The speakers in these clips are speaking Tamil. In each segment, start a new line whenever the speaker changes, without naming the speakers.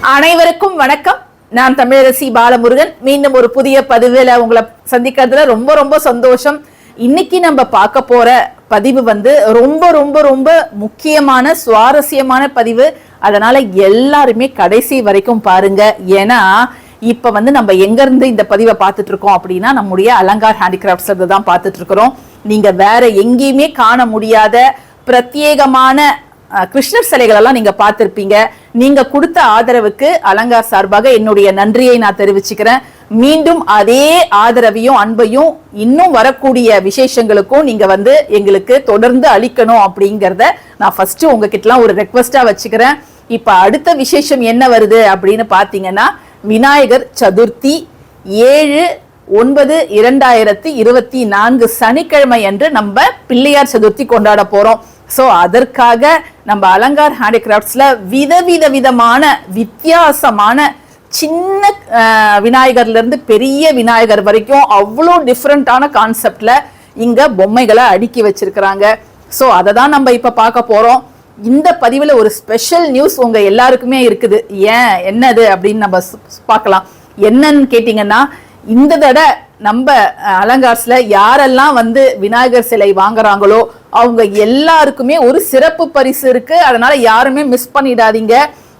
அனைவருக்கும் வணக்கம். நான் தமிழரசி பாலமுருகன். மீண்டும் ஒரு புதிய பதிவில் உங்களை சந்திக்கிறதுல ரொம்ப ரொம்ப சந்தோஷம். இன்னைக்கு நம்ம பார்க்க போற பதிவு வந்து ரொம்ப ரொம்ப ரொம்ப முக்கியமான சுவாரஸ்யமான பதிவு. அதனால எல்லாருமே கடைசி வரைக்கும் பாருங்க. ஏன்னா இப்ப வந்து நம்ம எங்க இருந்து இந்த பதிவை பார்த்துட்டு இருக்கோம் அப்படின்னா நம்முடைய அலங்கார் ஹேண்டிகிராஃப்ட்ஸ் தான் பார்த்துட்டு இருக்கிறோம். நீங்க வேற எங்கேயுமே காண முடியாத பிரத்யேகமான கிருஷ்ணர் சிலைகளெல்லாம் நீங்க பார்த்துருப்பீங்க. நீங்க கொடுத்த ஆதரவுக்கு அலங்கார் சார்பாக என்னுடைய நன்றியை நான் தெரிவிச்சுக்கிறேன். மீண்டும் அதே ஆதரவையும் அன்பையும் இன்னும் வரக்கூடிய விசேஷங்களுக்கும் நீங்க வந்து எங்களுக்கு தொடர்ந்து அளிக்கணும் அப்படிங்கிறத நான் ஃபர்ஸ்ட் உங்ககிட்டலாம் ஒரு ரெக்வஸ்டா வச்சுக்கிறேன். இப்ப அடுத்த விசேஷம் என்ன வருது அப்படின்னு பாத்தீங்கன்னா விநாயகர் சதுர்த்தி ஏழு ஒன்பது இரண்டாயிரத்தி இருபத்தி நான்கு சனிக்கிழமை அன்று நம்ம பிள்ளையார் சதுர்த்தி கொண்டாட போறோம். ஸோ அதற்காக நம்ம அலங்கார் ஹேண்டிகிராஃப்ட்ஸில் விதவித விதமான வித்தியாசமான சின்ன விநாயகர்லேருந்து பெரிய விநாயகர் வரைக்கும் அவ்வளோ டிஃப்ரெண்ட்டான கான்செப்டில் இங்கே பொம்மைகளை அடுக்கி வச்சிருக்கிறாங்க. ஸோ அதை தான் நம்ம இப்போ பார்க்க போகிறோம் இந்த பதிவில் ஒரு ஸ்பெஷல் நியூஸ் உங்கள் எல்லாருக்குமே இருக்குது. ஏன் என்னது அப்படின்னு நம்ம பார்க்கலாம். என்னன்னு கேட்டிங்கன்னா இந்த தடவை நம்ம அலங்கார்ஸில் யாரெல்லாம் வந்து விநாயகர் சிலை வாங்குறாங்களோ அவங்க எல்லாருக்குமே ஒரு சிறப்பு பரிசு இருக்கு. அதனால யாருமே மிஸ் பண்ணிடாதீங்க.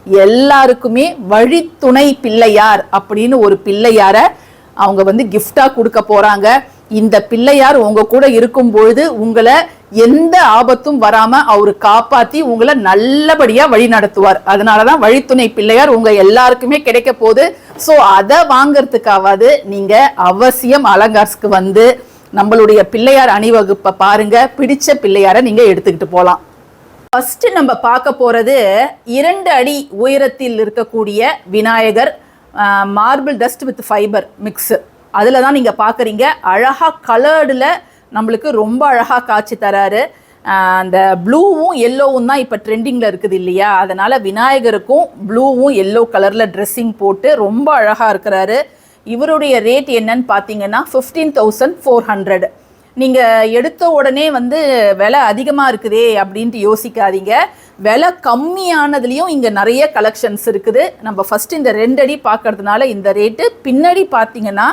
எல்லாருக்குமே வழித்துணை பிள்ளையார் அப்படின்னு ஒரு பிள்ளையார அவங்க வந்து கிஃப்டா கொடுக்க போறாங்க. இந்த பிள்ளையார் உங்க கூட இருக்கும் பொழுது உங்களை எந்த ஆபத்தும் வராம அவரு காப்பாத்தி உங்களை நல்லபடியா வழி நடத்துவார். அதனாலதான் வழித்துணை பிள்ளையார் உங்க எல்லாருக்குமே கிடைக்க போகுது. சோ அதை வாங்கறதுக்காவது நீங்க அவசியம் அலங்கார்ஸ்க்கு வந்து நம்மளுடைய பிள்ளையார் அணிவகுப்பை பாருங்க. பிடிச்ச பிள்ளையாரை நீங்க எடுத்துக்கிட்டு போகலாம் ஃபஸ்ட்டு நம்ம பார்க்க போகிறது இரண்டு அடி உயரத்தில் இருக்கக்கூடிய Vinayagar marble dust with fibre mix அதில் தான் நீங்கள் பார்க்குறீங்க. அழகாக கலர்டில் நம்மளுக்கு ரொம்ப அழகாக காட்சி தராரு. அந்த ப்ளூவும் எல்லோவும் தான் இப்போ ட்ரெண்டிங்கில் இருக்குது இல்லையா? அதனால் விநாயகருக்கும் ப்ளூவும் எல்லோ கலரில் ட்ரெஸ்ஸிங் போட்டு ரொம்ப அழகாக இருக்கிறாரு. இவருடைய ரேட் என்னன்னு பார்த்தீங்கன்னா ஃபிஃப்டீன் தௌசண்ட் ஃபோர் ஹண்ட்ரட் நீங்கள் எடுத்த உடனே வந்து விலை அதிகமாக இருக்குதே அப்படின்ட்டு யோசிக்காதீங்க. விலை கம்மியானதுலேயும் இங்கே நிறைய கலெக்ஷன்ஸ் இருக்குது. நம்ம ஃபஸ்ட்டு இந்த ரெண்டடி பார்க்கறதுனால இந்த ரேட்டு பின்னாடி பார்த்தீங்கன்னா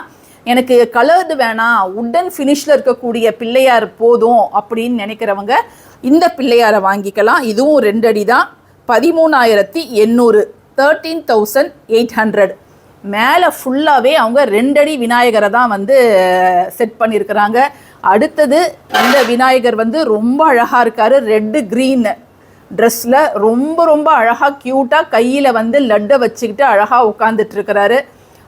எனக்கு கலர்டு வேணாம் உட்டன் ஃபினிஷில் இருக்கக்கூடிய பிள்ளையார் போதும் அப்படின்னு நினைக்கிறவங்க இந்த பிள்ளையாரை வாங்கிக்கலாம். இதுவும் ரெண்டடி தான் பதிமூணாயிரத்தி எண்ணூறு. தேர்ட்டீன் தௌசண்ட் எயிட் ஹண்ட்ரட் மேலே ஃபுல்லாகவே அவங்க ரெண்டடி விநாயகரை தான் வந்து செட் பண்ணியிருக்கிறாங்க அடுத்தது இந்த விநாயகர் வந்து ரொம்ப அழகாக இருக்காரு ரெட்டு க்ரீன் ட்ரெஸ்ஸில் ரொம்ப ரொம்ப அழகாக க்யூட்டாக கையில் வந்து லட்டை வச்சுக்கிட்டு அழகாக உட்காந்துட்டு இருக்கிறாரு.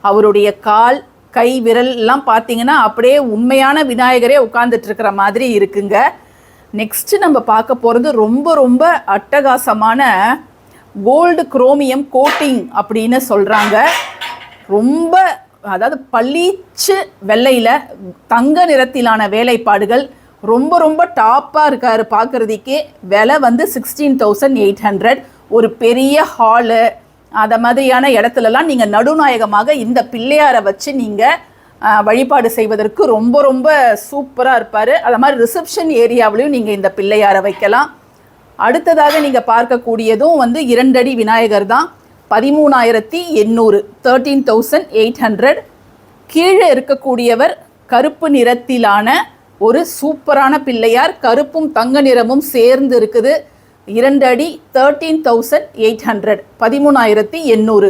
அவருடைய கால் கை விரல் எல்லாம் பார்த்தீங்கன்னா அப்படியே உண்மையான விநாயகரே உட்காந்துட்டு இருக்கிற மாதிரி இருக்குங்க. நெக்ஸ்ட்டு நம்ம பார்க்க போகிறது ரொம்ப ரொம்ப அட்டகாசமான கோல்டு குரோமியம் கோட்டிங் அப்படின்னு சொல்கிறாங்க ரொம்ப அதாவது பளிச்சு வெள்ளையில் தங்க நிறத்திலான வேலைப்பாடுகள். ரொம்ப ரொம்ப டாப்பாக இருக்காரு பார்க்குறதுக்கே விலை வந்து சிக்ஸ்டீன் தௌசண்ட் எயிட் ஹண்ட்ரட் ஒரு பெரிய ஹாலு அந்த மாதிரியான இடத்துலலாம் நீங்கள் நடுநாயகமாக இந்த பிள்ளையாரை வச்சு நீங்கள் வழிபாடு செய்வதற்கு ரொம்ப ரொம்ப சூப்பராக இருப்பார். அது மாதிரி ரிசப்ஷன் ஏரியாவிலையும் நீங்கள் இந்த பிள்ளையாரை வைக்கலாம். அடுத்ததாக நீங்கள் பார்க்கக்கூடியதும் வந்து இரண்டடி விநாயகர் தான். பதிமூணாயிரத்தி எண்ணூறு தேர்ட்டீன் தௌசண்ட் எயிட் ஹண்ட்ரட் கீழே இருக்கக்கூடியவர் கருப்பு நிறத்திலான ஒரு சூப்பரான பிள்ளையார். கருப்பும் தங்க நிறமும் சேர்ந்து இருக்குது. இரண்டு அடி தேர்ட்டீன் தௌசண்ட் எயிட் ஹண்ட்ரட் பதிமூணாயிரத்தி எண்ணூறு.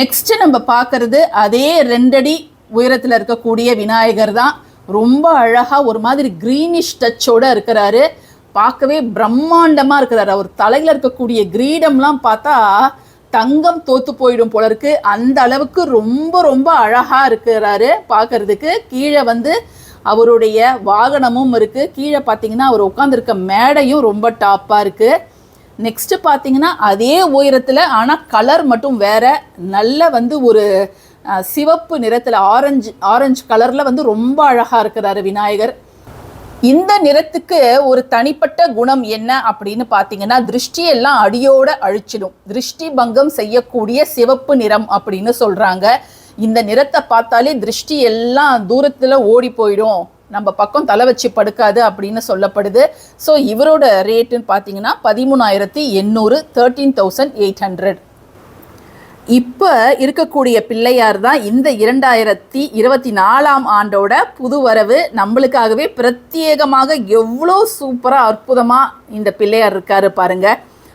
நெக்ஸ்ட் நம்ம பார்க்கறது அதே ரெண்டடி உயரத்தில் இருக்கக்கூடிய விநாயகர் தான். ரொம்ப அழகாக ஒரு மாதிரி க்ரீனிஷ் டச்சோட இருக்கிறாரு. பார்க்கவே பிரம்மாண்டமாக இருக்கிறாரு. அவர் தலையில் இருக்கக்கூடிய கிரீடம்லாம் பார்த்தா தங்கம் தோத்து போயிடும் போல இருக்கு. அந்த அளவுக்கு ரொம்ப ரொம்ப அழகா இருக்கிறாரு பார்க்கறதுக்கு. கீழே வந்து அவருடைய வாகனமும் இருக்கு. கீழே பார்த்தீங்கன்னா அவர் உட்காந்துருக்க மேடையும் ரொம்ப டாப்பாக இருக்கு. நெக்ஸ்ட் பார்த்தீங்கன்னா அதே உயரத்தில் ஆனால் கலர் மட்டும் வேற. நல்ல வந்து ஒரு சிவப்பு நிறத்தில் ஆரஞ்சு ஆரஞ்சு கலரில் வந்து ரொம்ப அழகாக இருக்கிறாரு விநாயகர். இந்த நிறத்துக்கு ஒரு தனிப்பட்ட குணம் என்ன அப்படின்னு பார்த்தீங்கன்னா திருஷ்டியெல்லாம் அடியோட அழிச்சிடும். திருஷ்டி பங்கம் செய்யக்கூடிய சிவப்பு நிறம் அப்படின்னு சொல்றாங்க. இந்த நிறத்தை பார்த்தாலே திருஷ்டி எல்லாம் தூரத்துல ஓடி போயிடும். நம்ம பக்கம் தலை வச்சு படுக்காது அப்படின்னு சொல்லப்படுது. ஸோ இவரோட ரேட்டுன்னு பார்த்தீங்கன்னா பதிமூணாயிரத்தி எண்ணூறு தேர்ட்டீன் தௌசண்ட் எயிட் ஹண்ட்ரட் இப்போ இருக்கக்கூடிய பிள்ளையார் தான் இந்த இரண்டாயிரத்தி இருபத்தி நாலாம் ஆண்டோட புது வரவு. நம்மளுக்காகவே பிரத்யேகமாக எவ்வளோ சூப்பராக அற்புதமாக இந்த பிள்ளையார் இருக்காரு பாருங்க.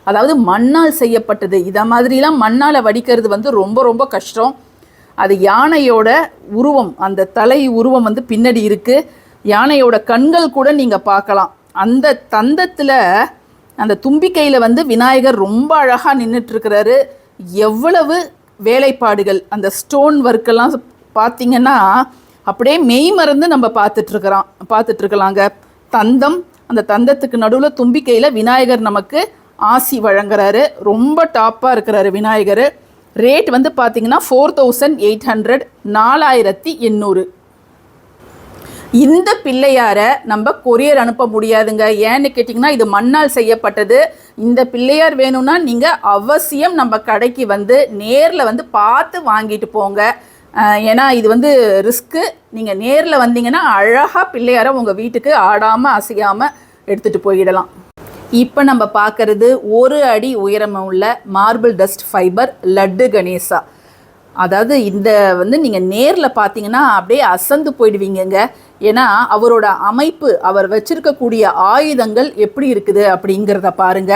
அதாவது மண்ணால் செய்யப்பட்டது. இதை மாதிரிலாம் மண்ணால் வடிக்கிறது வந்து ரொம்ப ரொம்ப கஷ்டம். அது யானையோட உருவம் அந்த தலை உருவம் வந்து பின்னாடி இருக்குது யானையோட கண்கள் கூட நீங்கள் பார்க்கலாம். அந்த தந்தத்தில் அந்த தும்பிக்கையில் வந்து விநாயகர் ரொம்ப அழகாக நின்றுட்டுருக்கிறாரு எவ்வளவு வேலைப்பாடுகள் அந்த ஸ்டோன் ஒர்க்கெல்லாம் பார்த்தீங்கன்னா அப்படியே மெய் மறந்து நம்ம பார்த்துட்ருக்குறோம் பார்த்துட்ருக்கலாங்க. தந்தம் அந்த தந்தத்துக்கு நடுவில் தும்பிக்கையில் விநாயகர் நமக்கு ஆசி வழங்குறாரு. ரொம்ப டாப்பாக இருக்கிறாரு விநாயகர். ரேட் வந்து பார்த்தீங்கன்னா ஃபோர் தௌசண்ட் எயிட் ஹண்ட்ரட் நாலாயிரத்தி எண்ணூறு. இந்த பிள்ளையாரை நம்ம கொரியர் அனுப்ப முடியாதுங்க. ஏன்னு கேட்டிங்கன்னா இது மண்ணால் செய்யப்பட்டது. இந்த பிள்ளையார் வேணும்னா நீங்கள் அவசியம் நம்ம கடைக்கு வந்து நேரில் வந்து பார்த்து வாங்கிட்டு போங்க. ஏன்னா இது வந்து ரிஸ்க்கு நீங்கள் நேரில் வந்தீங்கன்னா அழகாக பிள்ளையாரை உங்கள் வீட்டுக்கு ஆடாமல் அசையாமல் எடுத்துகிட்டு போயிடலாம். இப்போ நம்ம பார்க்குறது ஒரு அடி உயரம் உள்ள marble dust fibre laddu Ganesha. அதாவது இந்த வந்து நீங்கள் நேரில் பார்த்தீங்கன்னா அப்படியே அசந்து போயிடுவீங்கங்க. ஏன்னா அவரோட அமைப்பு அவர் வச்சிருக்கக்கூடிய ஆயுதங்கள் எப்படி இருக்குது அப்படிங்கிறத பாருங்க.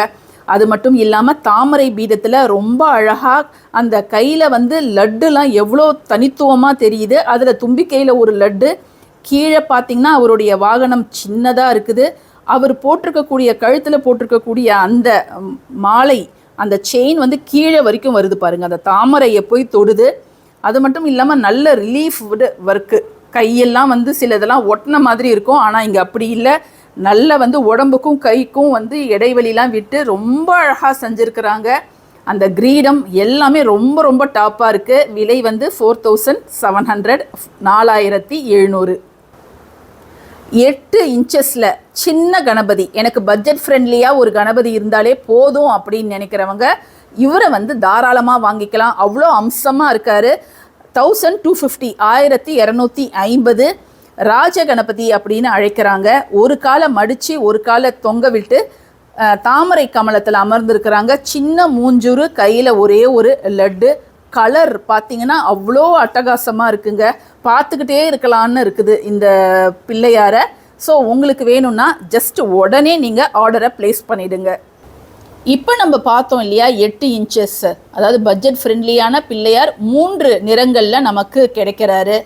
அது மட்டும் இல்லாமல் தாமரை பீடத்தில் ரொம்ப அழகாக அந்த கையில் வந்து லட்டுலாம் எவ்வளோ தனித்துவமாக தெரியுது. அதில் தும்பிக்கையில் ஒரு லட்டு கீழே பார்த்திங்கன்னா அவருடைய வாகனம் சின்னதாக இருக்குது. அவர் போட்டிருக்கக்கூடிய கழுத்தில் போட்டிருக்கக்கூடிய அந்த மாலை அந்த செயின் வந்து கீழே வரைக்கும் வருது பாருங்கள் அந்த தாமரையை போய் தொடுது. அது மட்டும் இல்லாமல் நல்ல ரிலீஃப் ஒர்க்கு கையெல்லாம் வந்து சில இதெல்லாம் ஒட்டின மாதிரி இருக்கும். ஆனால் இங்கே அப்படி இல்லை. நல்ல வந்து உடம்புக்கும் கைக்கும் வந்து இடைவெளிலாம் விட்டு ரொம்ப அழகாக செஞ்சுருக்கிறாங்க. அந்த கிரீடம் எல்லாமே ரொம்ப ரொம்ப டாப்பாக இருக்குது விலை வந்து ஃபோர் தௌசண்ட் செவன் ஹண்ட்ரட் நாலாயிரத்தி எழுநூறு. எட்டு இன்ச்சஸில் சின்ன கணபதி. எனக்கு பட்ஜெட் ஃப்ரெண்ட்லியாக ஒரு கணபதி இருந்தாலே போதும் அப்படின்னு நினைக்கிறவங்க இவரை வந்து தாராளமாக வாங்கிக்கலாம். அவ்வளோ அம்சமாக இருக்கார். தௌசண்ட் டூ ஃபிஃப்டி ஆயிரத்தி இரநூத்தி ஐம்பது ராஜ கணபதி அப்படின்னு அழைக்கிறாங்க. ஒரு காலை மடித்து ஒரு காலை தொங்க விட்டு தாமரை கமலத்தில் அமர்ந்திருக்கிறாங்க. சின்ன மூஞ்சூறு கையில் ஒரே ஒரு லட்டு. கலர் பார்த்தீங்கன்னா அவ்வளோ அட்டகாசமாக இருக்குங்க. பார்த்துக்கிட்டே இருக்கலான்னு இருக்குது இந்த பிள்ளையாரை. ஸோ உங்களுக்கு வேணும்னா ஜஸ்ட் உடனே நீங்கள் ஆர்டரை ப்ளேஸ் பண்ணிவிடுங்க இப்போ நம்ம பார்த்தோம் இல்லையா எட்டு இன்ச்சஸ் அதாவது பட்ஜெட் ஃப்ரெண்ட்லியான பிள்ளையார் மூன்று நிறங்களில் நமக்கு கிடைக்கிறாரு.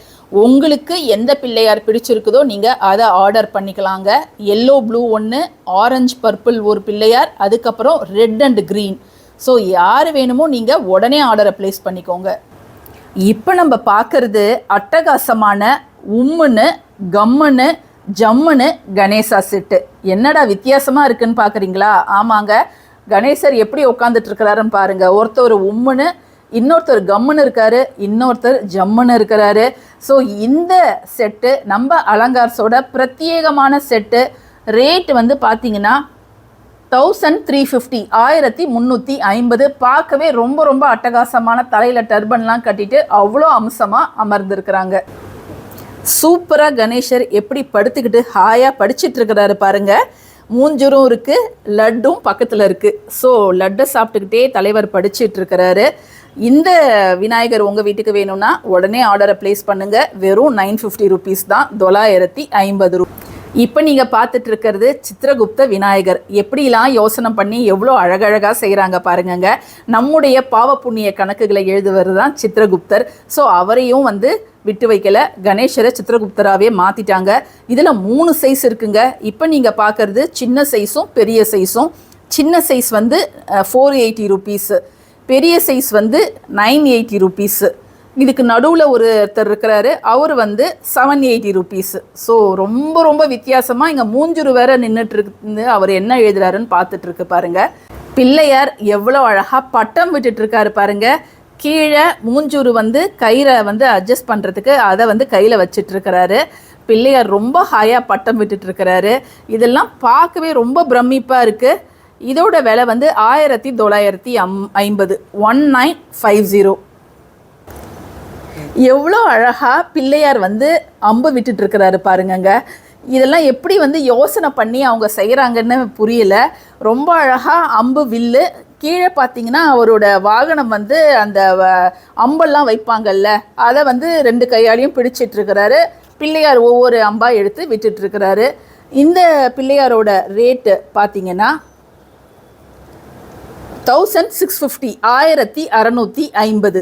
உங்களுக்கு எந்த பிள்ளையார் பிடிச்சிருக்குதோ நீங்கள் அதை ஆர்டர் பண்ணிக்கலாங்க. எல்லோ ப்ளூ ஒன்று ஆரஞ்சு பர்பிள் ஒரு பிள்ளையார் அதுக்கப்புறம் ரெட் அண்ட் க்ரீன் ஸோ யார் வேணுமோ நீங்கள் உடனே ஆர்டரை ப்ளேஸ் பண்ணிக்கோங்க. இப்போ நம்ம பார்க்கறது அட்டகாசமான உம்முன்னு கம்முன்னு ஜம்முன்னு கணேசா செட்டு என்னடா வித்தியாசமாக இருக்குன்னு பார்க்குறீங்களா? ஆமாங்க. கணேசர் எப்படி உட்காந்துட்டு இருக்கிறாருன்னு பாருங்க. ஒருத்தர் உம்முன்னு இன்னொருத்தர் கம்முன்னு இருக்காரு இன்னொருத்தர் ஜம்முன்னு இருக்கிறாரு. ஸோ இந்த செட்டு நம்ம அலங்கார்ஸோட பிரத்யேகமான செட்டு ரேட் வந்து பார்த்தீங்கன்னா தௌசண்ட் த்ரீ ஃபிஃப்டி ஆயிரத்தி முந்நூற்றி ஐம்பது. பார்க்கவே ரொம்ப ரொம்ப அட்டகாசமான தலையில் டர்பன்லாம் கட்டிட்டு அவ்வளோ அம்சமாக அமர்ந்திருக்கிறாங்க. சூப்பராக கணேஷர் எப்படி படுத்துக்கிட்டு ஹாயாக படிச்சுட்டு இருக்கிறாரு பாருங்கள் மூஞ்சூரும் இருக்குது லட்டும் பக்கத்தில் இருக்குது ஸோ லட்டை சாப்பிட்டுக்கிட்டே தலைவர் படிச்சுட்டு இருக்கிறாரு. இந்த விநாயகர் உங்கள் வீட்டுக்கு வேணும்னா உடனே ஆர்டரை ப்ளேஸ் பண்ணுங்கள் வெறும் நைன் ஃபிஃப்டி ருபீஸ் தான். தொள்ளாயிரத்தி ஐம்பது ரூ இப்போ நீங்கள் பார்த்துட்டு இருக்கிறது சித்திரகுப்த விநாயகர். எப்படிலாம் யோசனை பண்ணி எவ்வளோ அழகழகாக செய்கிறாங்க பாருங்கங்க. நம்முடைய பாவ புண்ணிய கணக்குகளை எழுதுவது தான் சித்திரகுப்தர். ஸோ அவரையும் வந்து விட்டு வைக்கல. கணேஷரை சித்திரகுப்தராகவே மாற்றிட்டாங்க இதில் மூணு சைஸ் இருக்குங்க. இப்போ நீங்கள் பார்க்குறது சின்ன சைஸும் பெரிய சைஸும் சின்ன சைஸ் வந்து ஃபோர் எயிட்டி ருபீஸு பெரிய சைஸ் வந்து நைன் எயிட்டி ருபீஸு இதுக்கு நடுவில் ஒருத்தர் இருக்கிறாரு. அவர் வந்து செவன் எயிட்டி ருபீஸு ஸோ ரொம்ப ரொம்ப வித்தியாசமாக இங்கே மூஞ்சுரு வேற நின்றுட்டு அவர் என்ன எழுதுறாருன்னு பார்த்துட்டு இருக்கு பாருங்க. பிள்ளையார் எவ்வளோ அழகாக பட்டம் விட்டுட்டு இருக்காரு பாருங்கள் கீழே மூஞ்சூறு வந்து கயிறை வந்து அட்ஜஸ்ட் பண்ணுறதுக்கு அதை வந்து கையில் வச்சிட்ருக்கிறாரு பிள்ளையார் ரொம்ப ஹாயாக பட்டம் விட்டுட்ருக்கிறாரு இதெல்லாம் பார்க்கவே ரொம்ப பிரமிப்பாக இருக்குது இதோட விலை வந்து ஆயிரத்தி தொள்ளாயிரத்தி அம் ஐம்பது. ஒன் நைன் ஃபைவ் ஜீரோ எவ்வளோ அழகாக பிள்ளையார் வந்து அம்பு விட்டுட்ருக்கிறாரு பாருங்கங்க. இதெல்லாம் எப்படி வந்து யோசனை பண்ணி அவங்க செய்கிறாங்கன்னு புரியல. ரொம்ப அழகாக அம்பு வில்லு கீழே பார்த்தீங்கன்னா அவரோட வாகனம் வந்து அந்த வ- அம்பெல்லாம் வைப்பாங்கல்ல அதை வந்து ரெண்டு கையாலையும் பிடிச்சிட்டு இருக்கிறாரு பிள்ளையார் ஒவ்வொரு அம்பா எடுத்து விட்டுட்டு இருக்கிறாரு இந்த பிள்ளையாரோட ரேட்டு பார்த்தீங்கன்னா தௌசண்ட் சிக்ஸ் ஃபிஃப்டி ஆயிரத்தி அறநூற்றி ஐம்பது.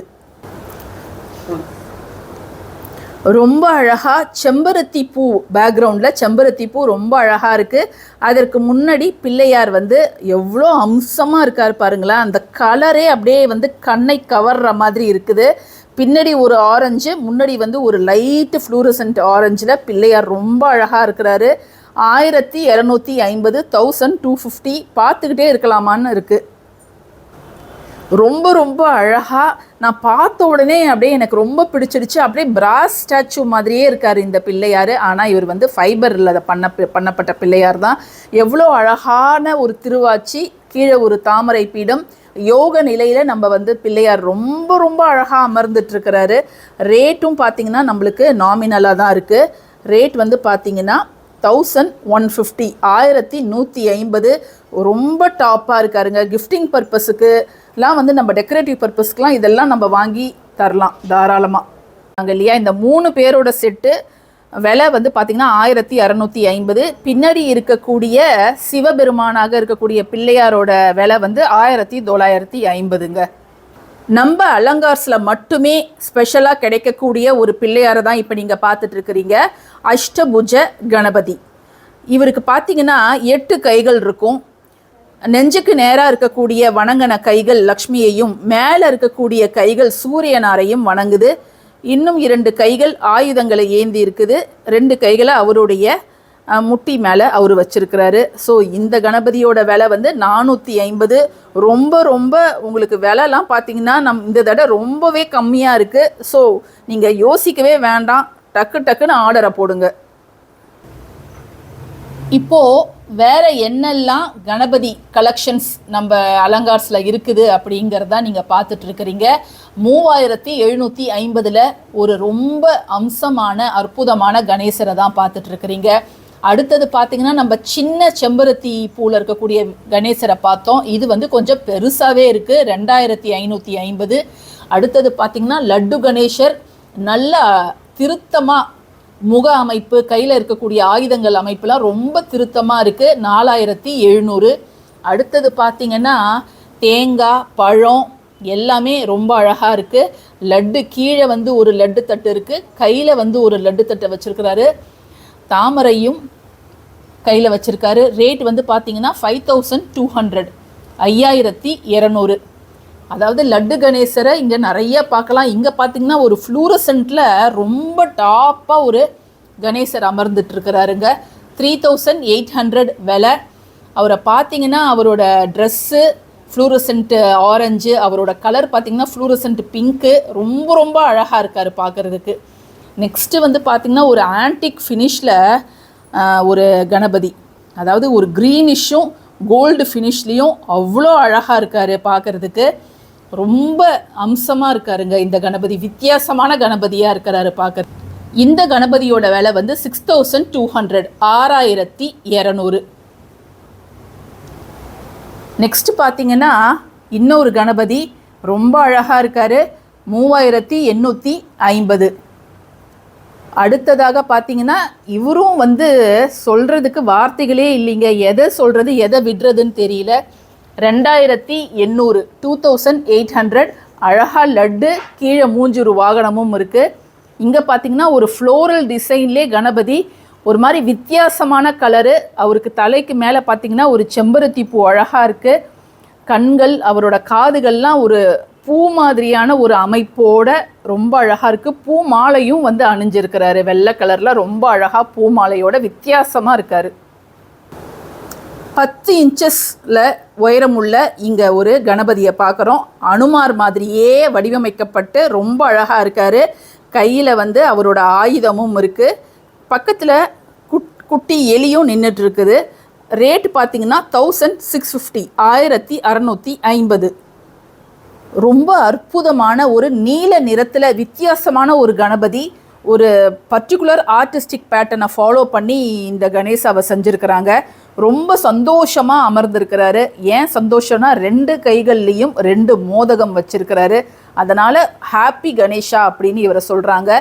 ரொம்ப அழகாக செம்பருத்தி பூ பேக்ரவுண்டில் செம்பருத்தி பூ ரொம்ப அழகாக இருக்குது அதற்கு முன்னாடி பிள்ளையார் வந்து எவ்வளோ அம்சமாக இருக்கார் பாருங்களேன். அந்த கலரே அப்படியே வந்து கண்ணை கவர்ற மாதிரி இருக்குது. பின்னாடி ஒரு ஆரஞ்சு முன்னாடி வந்து ஒரு லைட்டு ஃப்ளூரசன்ட் ஆரஞ்சில் பிள்ளையார் ரொம்ப அழகாக இருக்கிறாரு. ஆயிரத்தி இரநூத்தி ஐம்பது தௌசண்ட் டூ ஃபிஃப்டி பார்த்துக்கிட்டே இருக்கலாமான்னு இருக்குது ரொம்ப ரொம்ப அழகாக நான் பார்த்த உடனே அப்படியே எனக்கு ரொம்ப பிடிச்சிடுச்சு. அப்படியே பிராஸ் ஸ்டாச்சு மாதிரியே இருக்கார் இந்த பிள்ளையார். ஆனால் இவர் வந்து ஃபைபரில் அதை பண்ண பண்ணப்பட்ட பிள்ளையார் தான். எவ்வளோ அழகான ஒரு திருவாச்சி கீழே ஒரு தாமரை பீடம். யோக நிலையில் நம்ம வந்து பிள்ளையார் ரொம்ப ரொம்ப அழகாக அமர்ந்துட்டுருக்கிறாரு. ரேட்டும் பார்த்திங்கன்னா நம்மளுக்கு நாமினலாக தான் இருக்குது ரேட் வந்து பார்த்திங்கன்னா தௌசண்ட் ஒன் ஃபிஃப்டி ஆயிரத்தி நூற்றி ஐம்பது. ரொம்ப டாப்பாக இருக்காருங்க. கிஃப்டிங் எல்லாம் வந்து நம்ம டெக்கரேட்டிவ் பர்பஸ்க்குலாம் இதெல்லாம் நம்ம வாங்கி தரலாம் தாராளமாக நாங்கள் இல்லையா? இந்த மூணு பேரோட செட்டு விலை வந்து பார்த்திங்கன்னா ஆயிரத்தி அறநூற்றி ஐம்பது. பின்னாடி இருக்கக்கூடிய சிவபெருமானாக இருக்கக்கூடிய பிள்ளையாரோட விலை வந்து ஆயிரத்தி தொள்ளாயிரத்தி ஐம்பதுங்க. நம்ம அலங்கார்ஸில் மட்டுமே ஸ்பெஷலாக கிடைக்கக்கூடிய ஒரு பிள்ளையாரை தான் இப்போ நீங்கள் பார்த்துட்டு இருக்கிறீங்க. அஷ்டபுஜ கணபதி. இவருக்கு பார்த்தீங்கன்னா எட்டு கைகள் இருக்கும். நெஞ்சுக்கு நேராக இருக்கக்கூடிய வணங்கின கைகள் லக்ஷ்மியையும் மேலே இருக்கக்கூடிய கைகள் சூரியனாரையும் வணங்குது. இன்னும் இரண்டு கைகள் ஆயுதங்களை ஏந்தி இருக்குது. ரெண்டு கைகளை அவருடைய முட்டி மேலே அவர் வச்சிருக்கிறாரு. ஸோ இந்த கணபதியோட விலை வந்து நானூற்றி ஐம்பது. ரொம்ப ரொம்ப உங்களுக்கு விலைலாம் பார்த்தீங்கன்னா நம் இந்த தடவை ரொம்பவே கம்மியாக இருக்குது ஸோ நீங்கள் யோசிக்கவே வேண்டாம். டக்கு டக்குன்னு ஆர்டரை போடுங்க. இப்போ வேற என்னெல்லாம் கணபதி கலெக்ஷன்ஸ் நம்ம அலங்கார்ஸ்ல இருக்குது அப்படிங்கிறதா நீங்க பார்த்துட்டு இருக்கிறீங்க மூவாயிரத்தி எழுநூத்தி ஐம்பதுல ஒரு ரொம்ப அம்சமான அற்புதமான கணேசரை தான் பார்த்துட்டு இருக்கிறீங்க அடுத்தது பார்த்தீங்கன்னா நம்ம சின்ன செம்பருத்தி பூவில் இருக்கக்கூடிய கணேசரை பார்த்தோம். இது வந்து கொஞ்சம் பெருசாகவே இருக்குது ரெண்டாயிரத்தி ஐநூற்றி ஐம்பது. அடுத்தது பார்த்தீங்கன்னா லட்டு கணேசர் நல்ல திருத்தமாக முக அமைப்பு கையில் இருக்கக்கூடிய ஆயுதங்கள் அமைப்புலாம் ரொம்ப திருத்தமாக இருக்குது நாலாயிரத்தி எழுநூறு. அடுத்தது பார்த்தீங்கன்னா தேங்காய் பழம் எல்லாமே ரொம்ப அழகாக இருக்குது லட்டு கீழே வந்து ஒரு லட்டு தட்டு இருக்குது கையில் வந்து ஒரு லட்டு தட்டை வச்சுருக்கிறாரு. தாமரையும் கையில் வச்சுருக்காரு. ரேட் வந்து பார்த்திங்கன்னா ஃபைவ் தௌசண்ட் டூ ஹண்ட்ரட் ஐயாயிரத்தி இரநூறு. அதாவது லட்டு கணேசரை இங்கே நிறைய பார்க்கலாம். இங்கே பார்த்தீங்கன்னா ஒரு ஃப்ளூரசன்ட்டில் ரொம்ப டாப்பாக ஒரு கணேசர் அமர்ந்துட்டுருக்கிறாருங்க த்ரீ தௌசண்ட் எயிட் ஹண்ட்ரட் விலை. அவரை பார்த்தீங்கன்னா அவரோட ட்ரெஸ்ஸு ஃப்ளூரசன்ட்டு ஆரஞ்சு அவரோட கலர் பார்த்திங்கன்னா ஃப்ளூரசன்ட் பிங்க்கு ரொம்ப ரொம்ப அழகாக இருக்கார் பார்க்குறதுக்கு. நெக்ஸ்ட்டு வந்து பார்த்திங்கன்னா ஒரு ஆன்டிக் ஃபினிஷில் ஒரு கணபதி. அதாவது ஒரு க்ரீனிஷும் கோல்டு ஃபினிஷ்லேயும் அவ்வளோ அழகாக இருக்கார் பார்க்குறதுக்கு. ரொம்ப அம்சமாக இருக்காருங்க. இந்த கணபதி வித்தியாசமான கணபதியாக இருக்கிறாரு பார்க்க இந்த கணபதியோட விலை வந்து சிக்ஸ் தௌசண்ட் டூ ஹண்ட்ரட் ஆறாயிரத்தி இரநூறு. நெக்ஸ்ட் பார்த்தீங்கன்னா இன்னொரு கணபதி ரொம்ப அழகாக இருக்காரு மூவாயிரத்தி எண்ணூற்றி ஐம்பது. அடுத்ததாக பார்த்தீங்கன்னா இவரும் வந்து சொல்கிறதுக்கு வார்த்தைகளே இல்லைங்க. எதை சொல்கிறது எதை விடுறதுன்னு தெரியல. ரெண்டாயிரத்தி எண்ணூறு டூ தௌசண்ட் எயிட் ஹண்ட்ரட் அழகாக லட்டு கீழே மூஞ்சூறு வாகனமும் இருக்குது இங்கே பார்த்தீங்கன்னா ஒரு ஃப்ளோரல் டிசைன்லேயே கணபதி ஒரு மாதிரி வித்தியாசமான கலரு அவருக்கு தலைக்கு மேலே பார்த்தீங்கன்னா ஒரு செம்பருத்தி பூ அழகாக இருக்குது கண்கள் அவரோட காதுகள்லாம் ஒரு பூ மாதிரியான ஒரு அமைப்போட ரொம்ப அழகாக இருக்குது பூ மாலையும் வந்து அணிஞ்சிருக்கிறாரு. வெள்ளை கலரில் ரொம்ப அழகாக பூ மாலையோட வித்தியாசமாக இருக்காரு. பத்து இன்ச்சஸில் உயரமுள்ள இங்கே ஒரு கணபதியை பார்க்குறோம். அனுமார் மாதிரியே வடிவமைக்கப்பட்டு ரொம்ப அழகாக இருக்கார். கையில் வந்து அவரோட ஆயுதமும் இருக்குது பக்கத்தில் குட் குட்டி எலியும் நின்றுட்டு இருக்குது. ரேட் பார்த்திங்கன்னா தௌசண்ட் சிக்ஸ் ஃபிஃப்டி ஆயிரத்தி அறநூற்றி ஐம்பது. ரொம்ப அற்புதமான ஒரு நீல நிறத்தில் வித்தியாசமான ஒரு கணபதி. ஒரு பர்டிகுலர் ஆர்டிஸ்டிக் பேட்டர்னை ஃபாலோ பண்ணி இந்த கணேசாவை செஞ்சுருக்கிறாங்க. ரொம்ப சந்தோஷமாக அமர்ந்திருக்கிறாரு. ஏன் சந்தோஷம்னா ரெண்டு கைகள்லேயும் ரெண்டு மோதகம் வச்சிருக்கிறாரு. அதனால் ஹாப்பி கணேஷா அப்படின்னு இவரை சொல்கிறாங்க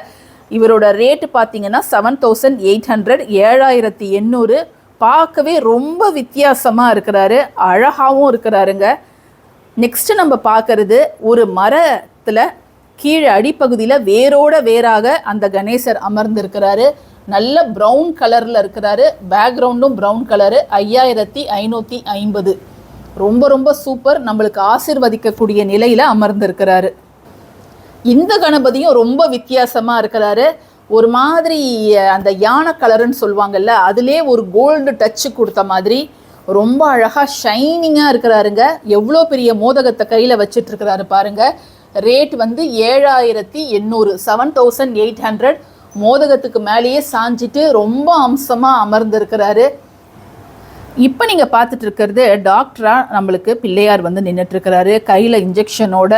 இவரோட ரேட்டு பார்த்தீங்கன்னா செவன் தௌசண்ட் எயிட் ஹண்ட்ரட் ஏழாயிரத்தி எண்ணூறு. பார்க்கவே ரொம்ப வித்தியாசமாக இருக்கிறாரு. அழகாகவும் இருக்கிறாருங்க. நெக்ஸ்ட்டு நம்ம பார்க்குறது ஒரு மரத்தில் கீழே அடிப்பகுதியில் வேரோட வேராக அந்த கணேசர் அமர்ந்திருக்கிறாரு. நல்ல ப்ரௌன் கலரில் இருக்கிறாரு. பேக்ரவுண்டும் ப்ரௌன் கலரு ஐயாயிரத்தி ஐநூற்றி ஐம்பது. ரொம்ப ரொம்ப சூப்பர் நம்மளுக்கு ஆசிர்வதிக்கக்கூடிய நிலையில் அமர்ந்திருக்கிறாரு. இந்த கணபதியும் ரொம்ப வித்தியாசமாக இருக்கிறாரு. ஒரு மாதிரி அந்த யானை கலருன்னு சொல்லுவாங்கல்ல அதிலே ஒரு கோல்டு டச்சு கொடுத்த மாதிரி ரொம்ப அழகாக ஷைனிங்காக இருக்கிறாருங்க. எவ்வளோ பெரிய மோதகத்தை கையில் வச்சிட்டு இருக்கிறாரு ரேட் வந்து ஏழாயிரத்தி எண்ணூறு செவன் தௌசண்ட் எயிட் ஹண்ட்ரட் மோதகத்துக்கு மேலேயே சாஞ்சிட்டு ரொம்ப அம்சமாக அமர்ந்திருக்கிறாரு. இப்போ நீங்கள் பார்த்துட்டு இருக்கிறது டாக்டராக நம்மளுக்கு பிள்ளையார் வந்து நின்றுட்டுருக்கிறாரு கையில் இன்ஜெக்ஷனோட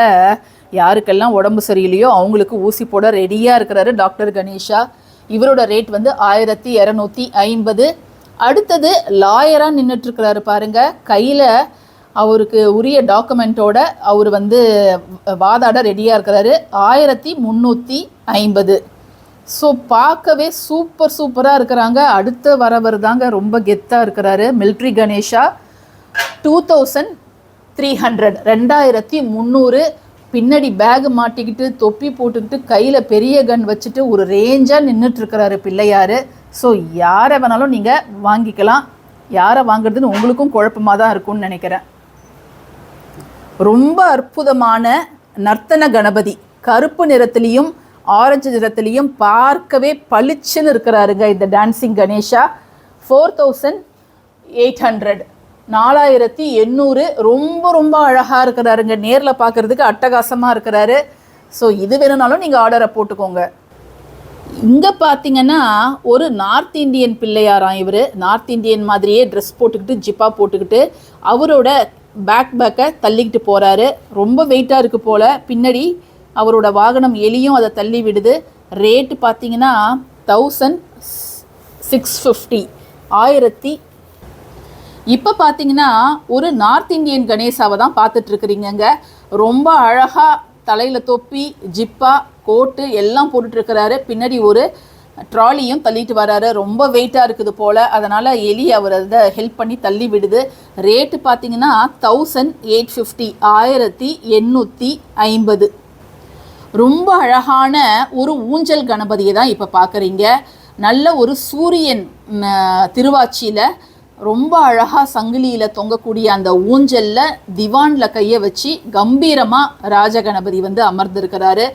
யாருக்கெல்லாம் உடம்பு சரியில்லையோ அவங்களுக்கு ஊசி போட ரெடியாக இருக்கிறாரு டாக்டர் கணேஷா. இவரோட ரேட் வந்து ஆயிரத்தி இரநூத்தி ஐம்பது. அடுத்தது லாயராக நின்றுட்டுருக்கிறாரு பாருங்கள் கையில் அவருக்கு உரிய டாக்குமெண்ட்டோட அவர் வந்து வாதாட ரெடியாக இருக்கிறாரு. ஆயிரத்தி முந்நூற்றி ஐம்பது. ஸோ பார்க்கவே சூப்பர் சூப்பராக இருக்கிறாங்க. அடுத்த வரவர் தாங்க ரொம்ப கெத்தாக இருக்கிறாரு military Ganesha. Two thousand three hundred ரெண்டாயிரத்தி முந்நூறு பின்னாடி பேக் மாட்டிக்கிட்டு தொப்பி போட்டுக்கிட்டு கையில் பெரிய கன் வச்சுட்டு ஒரு ரேஞ்சாக நின்றுட்டுருக்கிறாரு பிள்ளையார். ஸோ யாரை வேணாலும் நீங்கள் வாங்கிக்கலாம். யாரை வாங்குறதுன்னு உங்களுக்கும் குழப்பமாக தான் இருக்கும்னு நினைக்கிறேன். ரொம்ப அற்புதமான நர்த்தன கணபதி. கருப்பு நிறத்திலையும் ஆரஞ்சு நிறத்திலையும் பார்க்கவே பளிச்சுன்னு இருக்கிறாருங்க இந்த dancing Ganesha. Four thousand eight hundred நாலாயிரத்தி எண்ணூறு. ரொம்ப ரொம்ப அழகாக இருக்கிறாருங்க. நேரில் பார்க்குறதுக்கு அட்டகாசமாக இருக்கிறாரு. ஸோ இது வேணும்னாலும் நீங்கள் ஆர்டரை போட்டுக்கோங்க. இங்கே பார்த்தீங்கன்னா ஒரு நார்த் இந்தியன் பிள்ளையாராம் இவர்? நார்த் இந்தியன் மாதிரியே ட்ரெஸ் போட்டுக்கிட்டு ஜிப்பா போட்டுக்கிட்டு அவரோட பேக் பேக்கை தள்ளிக்கிட்டு போகிறாரு ரொம்ப வெயிட்டாக இருக்கு போல். பின்னாடி அவரோட வாகனம் எலியும் அதை தள்ளி விடுது. ரேட்டு பார்த்தீங்கன்னா தௌசண்ட் சிக்ஸ் ஃபிஃப்டி ஆயிரத்தி இப்போ பார்த்தீங்கன்னா ஒரு நார்த் இந்தியன் கணேசாவை தான் பார்த்துட்ருக்குறீங்கங்க. ரொம்ப அழகாக தலையில் தொப்பி ஜிப்பா கோட்டு எல்லாம் போட்டுட்ருக்கிறாரு. பின்னாடி ஒரு ட்ராலியும் தள்ளிட்டு வராரு. ரொம்ப வெயிட்டாக இருக்குது போல். அதனால் எலி அவர் அதை ஹெல்ப் பண்ணி தள்ளி விடுது. ரேட்டு பார்த்தீங்கன்னா தௌசண்ட் எயிட் ஃபிஃப்டி ஆயிரத்தி எண்ணூற்றி ஐம்பது. ரொம்ப அழகான ஒரு ஊஞ்சல் கணபதியை தான் இப்போ பார்க்குறீங்க. நல்ல ஒரு சூரியன் திருவாச்சியில் ரொம்ப அழகாக சங்கிலியில் தொங்கக்கூடிய அந்த ஊஞ்சலில் திவானில் கையை வச்சு கம்பீரமாக ராஜகணபதி வந்து அமர்ந்திருக்கிறாரு.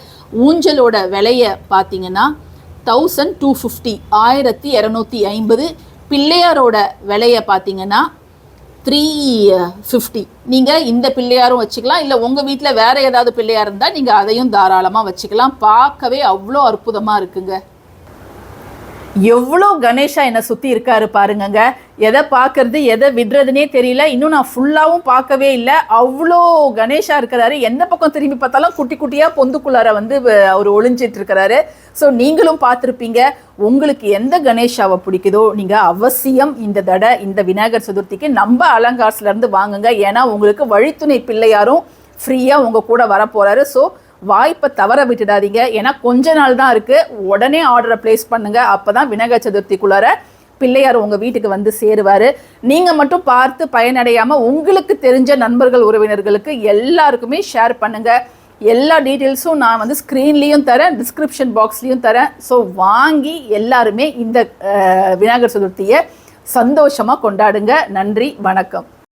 ஊஞ்சலோட விலையை பார்த்தீங்கன்னா தௌசண்ட் டூ ஃபிஃப்டி ஆயிரத்தி இரநூத்தி ஐம்பது. பிள்ளையாரோட விலையை பார்த்தீங்கன்னா த்ரீ ஃபிஃப்டி நீங்கள் இந்த பிள்ளையாரும் வச்சுக்கலாம். இல்லை உங்கள் வீட்டில் வேறு ஏதாவது பிள்ளையார் இருந்தால் நீங்கள் அதையும் தாராளமாக வச்சுக்கலாம். பார்க்கவே அவ்வளோ அற்புதமாக இருக்குங்க. எவ்வளோ கணேஷா என்னை சுற்றி இருக்காரு பாருங்கங்க. எதை பார்க்கறது எதை விடுறதுனே தெரியல. இன்னும் நான் ஃபுல்லாகவும் பார்க்கவே இல்லை. அவ்வளோ கணேஷா இருக்கிறாரு. எந்த பக்கம் திரும்பி பார்த்தாலும் குட்டி குட்டியாக பொந்துக்குள்ளார வந்து அவர் ஒளிஞ்சிட்டு இருக்கிறாரு. ஸோ நீங்களும் பார்த்துருப்பீங்க. உங்களுக்கு எந்த கணேஷாவை பிடிக்குதோ நீங்கள் அவசியம் இந்த தடை இந்த விநாயகர் சதுர்த்திக்கு நம்ம அலங்கார்ஸ்லேருந்து வாங்குங்க. ஏன்னா உங்களுக்கு வழித்துணை பிள்ளையாரும் ஃப்ரீயாக உங்கள் கூட வரப்போகிறாரு ஸோ வாய்ப்பை தவற விட்டுடாதீங்க. ஏன்னா கொஞ்ச நாள் தான் இருக்குது உடனே ஆர்டரை ப்ளேஸ் பண்ணுங்கள் அப்போ தான் விநாயகர் சதுர்த்திக்குள்ளார பிள்ளையார் உங்கள் வீட்டுக்கு வந்து சேருவார். நீங்கள் மட்டும் பார்த்து பயனடையாமல் உங்களுக்கு தெரிஞ்ச நண்பர்கள் உறவினர்களுக்கு எல்லாருக்குமே ஷேர் பண்ணுங்கள் எல்லா டீட்டெயில்ஸும் நான் வந்து ஸ்க்ரீன்லேயும் தரேன் டிஸ்கிரிப்ஷன் பாக்ஸ்லேயும் தரேன். ஸோ வாங்கி எல்லாருமே இந்த விநாயகர் சதுர்த்தியை சந்தோஷமாக கொண்டாடுங்க. நன்றி வணக்கம்.